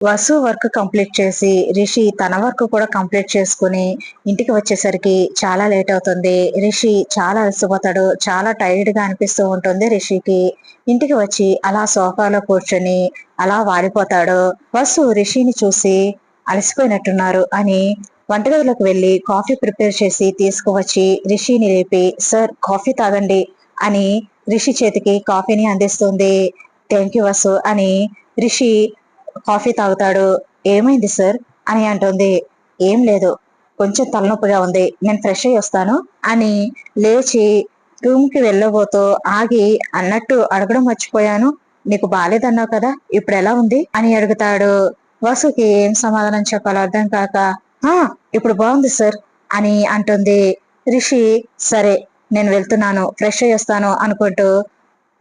Vasu work complete చేసి రిషి తన work కూడా కంప్లీట్ చేసుకుని ఇంటికి వచ్చేసరికి చాలా లేట్ అవుతుంది. రిషి చాలా అలసిపోతాడు. చాలా టైర్డ్గా అనిపిస్తూ ఉంటుంది రిషికి. ఇంటికి వచ్చి అలా సోఫాలో కూర్చొని అలా వాడిపోతాడు. వసు రిషిని చూసి అలసిపోయినట్టున్నారు అని వంటగదిలోకి వెళ్ళి కాఫీ ప్రిపేర్ చేసి తీసుకువచ్చి రిషిని లేపి సార్ కాఫీ తాగండి అని రిషి చేతికి కాఫీని అందిస్తుంది. థ్యాంక్ యూ వసు అని రిషి కాఫీ తాగుతాడు. ఏమైంది సార్? అని అంటుంది. ఏం లేదు. కొంచెం తలనొప్పిగా ఉంది. నేను ఫ్రెష్ అయ్యి వస్తాను అని లేచి రూమ్కి వెళ్ళబోతూ ఆగి అన్నట్టు అడగడం మర్చిపోయాను. నీకు బాగాలేదన్నావు కదా? ఇప్పుడు ఎలా ఉంది? అని అడుగుతాడు. వసుకి ఏం సమాధానం చెప్పాలో అర్థం కాక ఆ ఇప్పుడు బాగుంది సార్ అని అంటుంది. రిషి సరే నేను వెళ్తున్నాను. ఫ్రెష్ అయ్యి వస్తాను అనుకుంటూ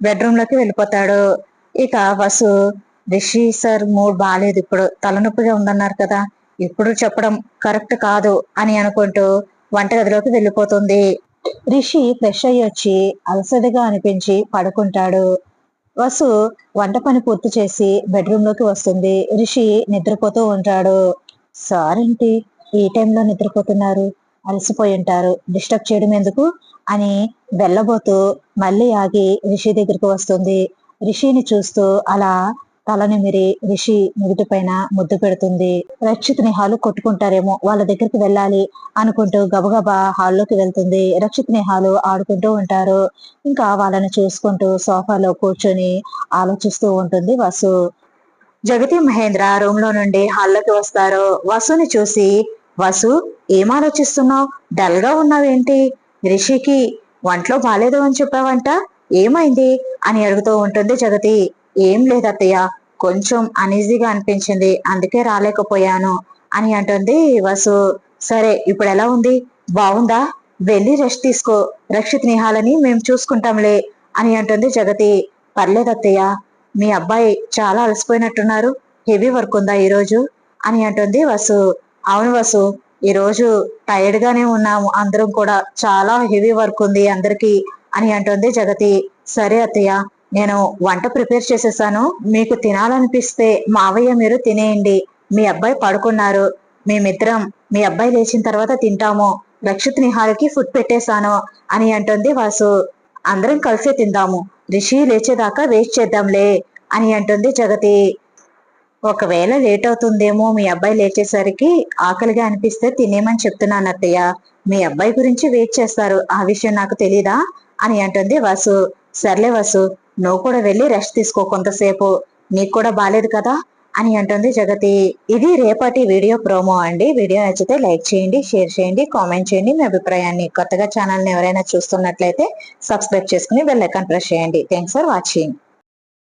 బెడ్రూమ్లోకి వెళ్ళిపోతాడు. ఇక వసు రిషి సార్ మూడ్ బాగాలేదు ఇప్పుడు తలనొప్పిగా ఉందన్నారు కదా. ఇప్పుడు చెప్పడం కరెక్ట్ కాదు అని అనుకుంటూ వంటగదిలోకి వెళ్ళిపోతుంది. రిషి ఫ్రెష్ అయ్యి వచ్చి అలసటగా అనిపించి పడుకుంటాడు. వసు వంట పని పూర్తి చేసి బెడ్రూమ్లోకి వస్తుంది. రిషి నిద్రపోతూ ఉంటాడు. సార్ ఏంటి? ఈ టైంలో నిద్రపోతున్నారు. అలసిపోయి ఉంటారు. డిస్టర్బ్ చేయడం ఎందుకు? అని వెళ్ళబోతూ మళ్ళీ ఆగి రిషి దగ్గరికి వస్తుంది. రిషిని చూస్తూ అలా తలనిమిరి రిషి నుదుటి పైన ముద్దు పెడుతుంది. రక్షిత్ నిహాలు కొట్టుకుంటారేమో వాళ్ళ దగ్గరికి వెళ్ళాలి అనుకుంటూ గబగబా హాల్లోకి వెళ్తుంది. రక్షిత్ నిహాలు ఆడుకుంటూ ఉంటారు. ఇంకా వాళ్ళని చూసుకుంటూ సోఫాలో కూర్చొని ఆలోచిస్తూ ఉంటుంది వసు. జగతి మహేంద్ర రూమ్లో నుండి హాల్లోకి వస్తారు. వసుని చూసి వసు ఏం ఆలోచిస్తున్నావు? డల్గా ఉన్నావేంటి రిషికి ఒంట్లో బాగాలేదు అని చెప్పావంట? ఏమైంది? అని అడుగుతూ ఉంటుంది జగతి. ఏం లేదు కొంచెం అనీజీగా అనిపించింది. అందుకే రాలేకపోయాను అని అంటుంది వసు. సరే ఇప్పుడు ఎలా ఉంది? బాగుందా? వెళ్ళి రెస్ట్ తీసుకో. రక్షిత్ నిహాలని మేము చూసుకుంటాంలే అని అంటుంది జగతి. పర్లేదు అత్తయ్య. మీ అబ్బాయి చాలా అలసిపోయినట్టున్నారు. హెవీ వర్క్ ఉందా ఈరోజు? అని అంటుంది వసు. అవును వసు. ఈరోజు టైర్డ్గానే టైర్డ్ గానే ఉన్నాము. అందరం కూడా చాలా హెవీ వర్క్ ఉంది అందరికీ అని అంటుంది జగతి. సరే అత్తయ్య. నేను వంట ప్రిపేర్ చేసేసాను. మీకు తినాలనిపిస్తే మావయ్య మీరు తినేయండి. మీ అబ్బాయి పడుకున్నారు. మేమిద్దరం మీ అబ్బాయి లేచిన తర్వాత తింటాము. రక్షిత్ నిహాల్కి ఫుడ్ పెట్టేశాను అని అంటుంది వాసు. అందరం కలిసే తిందాము. రిషి లేచేదాకా వెయిట్ చేద్దాంలే అని అంటుంది జగతి. ఒకవేళ లేట్ అవుతుందేమో మీ అబ్బాయి లేచేసరికి ఆకలిగా అనిపిస్తే తినేమని చెప్తున్నాను అత్తయ్య. మీ అబ్బాయి గురించి వెయిట్ చేస్తారు. ఆ విషయం నాకు తెలీదా అని అంటుంది వాసు. సర్లే వాసు. నువ్వు కూడా వెళ్ళి రెస్ట్ తీసుకో కొంతసేపు. నీకు కూడా బాలేదు కదా? అని అంటుంది జగతి. ఇది రేపటి వీడియో ప్రోమో అండి. వీడియో నచ్చితే లైక్ చేయండి షేర్ చేయండి కామెంట్ చేయండి. మీ అభిప్రాయాన్ని కొత్తగా ఛానల్ని ఎవరైనా చూస్తున్నట్లయితే సబ్స్క్రైబ్ చేసుకుని బెల్ ఐకాన్ ప్రెస్ చేయండి. Thanks for watching